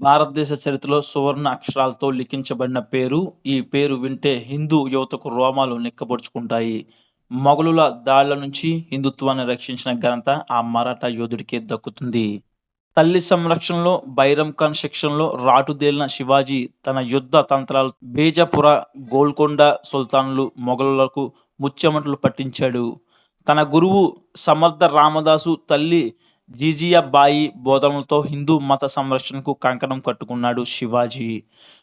భారతదేశ చరిత్రలో సువర్ణ అక్షరాలతో లిఖించబడిన పేరు. ఈ పేరు వింటే హిందూ యువతకు రోమాలు నిక్కబొడుచుకుంటాయి. మొఘలుల దాడుల నుంచి హిందుత్వాన్ని రక్షించిన ఘనత ఆ మరాఠా యోధుడికే దక్కుతుంది. తల్లి సంరక్షణలో, బైరం ఖాన్ శిక్షణలో రాటుదేలిన శివాజీ తన యుద్ధ తంత్రాలు బీజాపుర, గోల్కొండ సుల్తానులు, మొఘలులకు ముచ్చెమటలు పట్టించాడు. తన గురువు సమర్థ రామదాసు తల్లి జిజియాబాయి బోధనలతో హిందూ మత సంరక్షణకు కంకణం కట్టుకున్నాడు శివాజీ.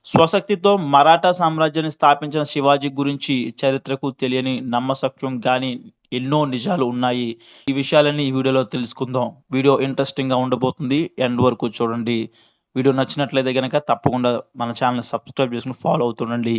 స్వశక్తితో మరాఠా సామ్రాజ్యాన్ని స్థాపించిన శివాజీ గురించి చరిత్రకు తెలియని నమ్మశక్యం కానీ ఎన్నో నిజాలు ఉన్నాయి. ఈ విషయాలన్నీ ఈ వీడియోలో తెలుసుకుందాం. వీడియో ఇంట్రెస్టింగ్‌గా ఉండబోతుంది. ఎండ్ వరకు చూడండి. వీడియో నచ్చినట్లయితే కనుక తప్పకుండా మన ఛానల్‌ని సబ్స్క్రైబ్ చేసుకొని ఫాలో అవుతుండండి.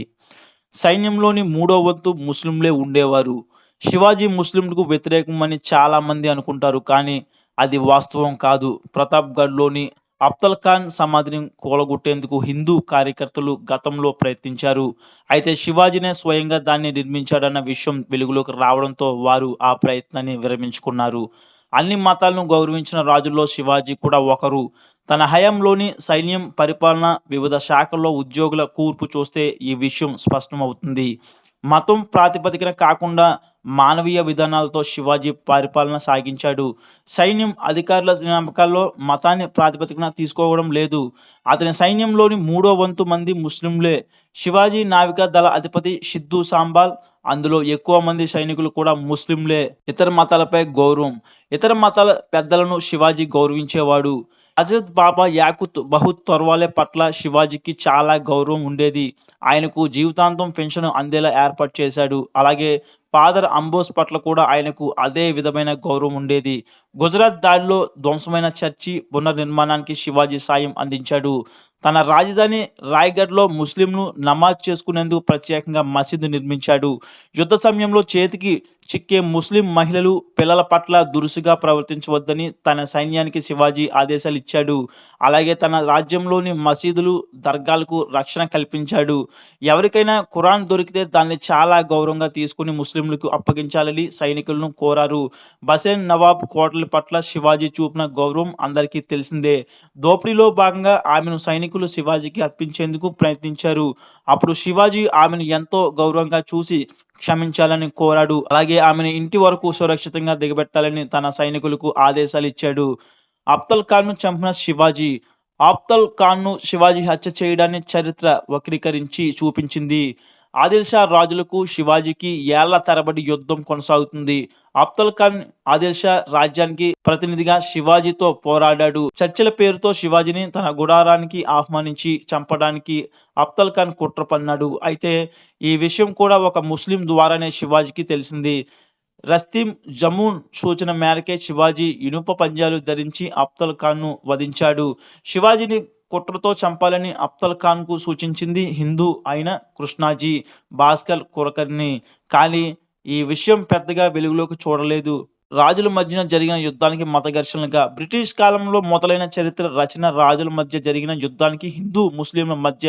సైన్యంలోని మూడో వంతు ముస్లింలే ఉండేవారు. శివాజీ ముస్లింలకు వ్యతిరేకమని అని చాలామంది అనుకుంటారు. కానీ అది వాస్తవం కాదు. ప్రతాప్‌గఢ్‌లోని అఫ్జల్ ఖాన్ సమాధిని కూలగొట్టేందుకు హిందూ కార్యకర్తలు గతంలో ప్రయత్నించారు. అయితే శివాజీనే స్వయంగా దాన్ని నిర్మించాడన్న విషయం వెలుగులోకి రావడంతో వారు ఆ ప్రయత్నాన్ని విరమించుకున్నారు. అన్ని మతాలను గౌరవించిన రాజుల్లో శివాజీ కూడా ఒకరు. తన హయాంలోని సైన్యం, పరిపాలన, వివిధ శాఖల్లో ఉద్యోగుల కూర్పు చూస్తే ఈ విషయం స్పష్టమవుతుంది. మతం ప్రాతిపదికన కాకుండా మానవీయ విధానాలతో శివాజీ పరిపాలన సాగించాడు. సైన్యం, అధికారుల నియామకాల్లో మతాన్ని ప్రాతిపదికన తీసుకోవడం లేదు. అతని సైన్యంలోని మూడో వంతు మంది ముస్లింలే. శివాజీ నావికా దళ అధిపతి సిద్ధూ సాంబాల్. అందులో ఎక్కువ మంది సైనికులు కూడా ముస్లింలే. ఇతర మతాలపై గౌరవం ఇతర మతాల పెద్దలను శివాజీ గౌరవించేవాడు. హజరత్ బాబా యాకుత్ బహు తొర్వాలే పట్ల శివాజీకి చాలా గౌరవం ఉండేది. ఆయనకు జీవితాంతం పెన్షన్ అందేలా ఏర్పాటు చేశాడు. అలాగే ఫాదర్ అంబోస్ పట్ల కూడా ఆయనకు అదే విధమైన గౌరవం ఉండేది. గుజరాత్ దాడిలో ధ్వంసమైన చర్చి పునర్నిర్మాణానికి శివాజీ సాయం అందించాడు. తన రాజధాని రాయ్‌గఢ్‌లో ముస్లింలు నమాజ్ చేసుకునేందుకు ప్రత్యేకంగా మసీదు నిర్మించాడు. యుద్ధ సమయంలో చేతికి చిక్కే ముస్లిం మహిళలు, పిల్లల పట్ల దురుసుగా ప్రవర్తించవద్దని తన సైన్యానికి శివాజీ ఆదేశాలు ఇచ్చాడు అలాగే తన రాజ్యంలోని మసీదులు, దర్గాలకు రక్షణ కల్పించాడు. ఎవరికైనా ఖురాన్ దొరికితే దాన్ని చాలా గౌరవంగా తీసుకుని ముస్లింలకు అప్పగించాలని సైనికులను కోరారు. బసేన్ నవాబ్ కోటల పట్ల శివాజీ చూపిన గౌరవం అందరికీ తెలిసిందే. దోపిడీలో భాగంగా ఆమెను సైనికులు శివాజీకి అర్పించేందుకు ప్రయత్నించారు. అప్పుడు శివాజీ ఆమెను ఎంతో గౌరవంగా చూసి క్షమించాలని కోరాడు. అలాగే ఆమెను ఇంటి వరకు సురక్షితంగా దిగబెట్టాలని తన సైనికులకు ఆదేశాలు ఇచ్చాడు అఫ్జల్ ఖాన్‌ను చంపిన శివాజీ అఫ్జల్ ఖాన్‌ను శివాజీ హత్య చేయడాన్ని చరిత్ర వక్రీకరించి చూపించింది. ఆదిల్‌షా రాజులకు శివాజీకి ఏళ్ళ తరబడి యుద్ధం కొనసాగుతుంది. అబ్దుల్ ఖాన్ ఆదిల్‌షా రాజ్యానికి ప్రతినిధిగా శివాజీతో పోరాడాడు. చర్చల పేరుతో శివాజీని తన గుడారానికి ఆహ్వానించి చంపడానికి అబ్దుల్ ఖాన్ కుట్ర పన్నాడు. అయితే ఈ విషయం కూడా ఒక ముస్లిం ద్వారానే శివాజీకి తెలిసింది. రస్తీం జమూన్ సూచన మేరకే శివాజీ ఇనుప పంజాలు ధరించి అబ్దుల్ ఖాన్‌ను వధించాడు. శివాజీని కుట్రతో చంపాలని అఫ్జల్ ఖాన్‌కు సూచించింది హిందూ అయిన కృష్ణాజీ భాస్కర్ కురకర్ని కానీ ఈ విషయం పెద్దగా వెలుగులోకి చూడలేదు. రాజుల మధ్యన జరిగిన యుద్ధానికి మత ఘర్షణలుగా బ్రిటిష్ కాలంలో మొదలైన చరిత్ర రచన రాజుల మధ్య జరిగిన యుద్ధానికి హిందూ, ముస్లింల మధ్య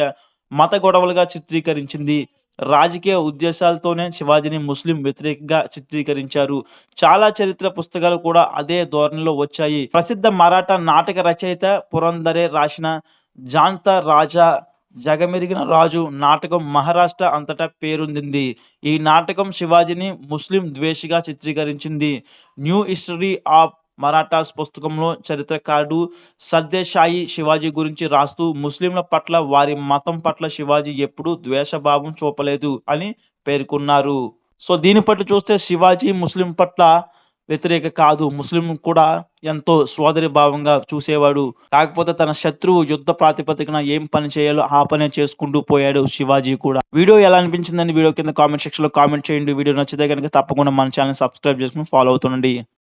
మత గొడవలుగా చిత్రీకరించింది. రాజకీయ ఉద్దేశాలతోనే శివాజీని ముస్లిం వ్యతిరేకంగా చిత్రీకరించారు. చాలా చరిత్ర పుస్తకాలు కూడా అదే ధోరణిలో వచ్చాయి. ప్రసిద్ధ మరాఠా నాటక రచయిత పురందరే రాసిన జాంత రాజా జగమెరిగిన రాజు' నాటకం మహారాష్ట్ర అంతటా పేరొందింది. ఈ నాటకం శివాజీని ముస్లిం ద్వేషిగా చిత్రీకరించింది. 'న్యూ హిస్టరీ ఆఫ్ మరాఠాస్' పుస్తకంలో చరిత్రకారుడు సర్దేశాయి శివాజీ గురించి రాస్తూ ముస్లింల పట్ల, వారి మతం పట్ల శివాజీ ఎప్పుడూ ద్వేషభావం చూపలేదు అని పేర్కొన్నారు. సో దీని పట్ల చూస్తే శివాజీ ముస్లిం పట్ల వ్యతిరేక కాదు. ముస్లిం కూడా ఎంతో సోదరి భావంగా చూసేవాడు. కాకపోతే తన శత్రువు యుద్ధ ప్రాతిపదికన ఏం పని చేయాలో ఆ పనే చేసుకుంటూ పోయాడు శివాజీ కూడా. వీడియో ఎలా అనిపించిందని వీడియో కింద కామెంట్ సెక్షన్‌లో కామెంట్ చేయండి. వీడియో నచ్చితే కనుక తప్పకుండా మన ఛానల్ సబ్స్క్రైబ్ చేసుకొని ఫాలో అవుతుండండి.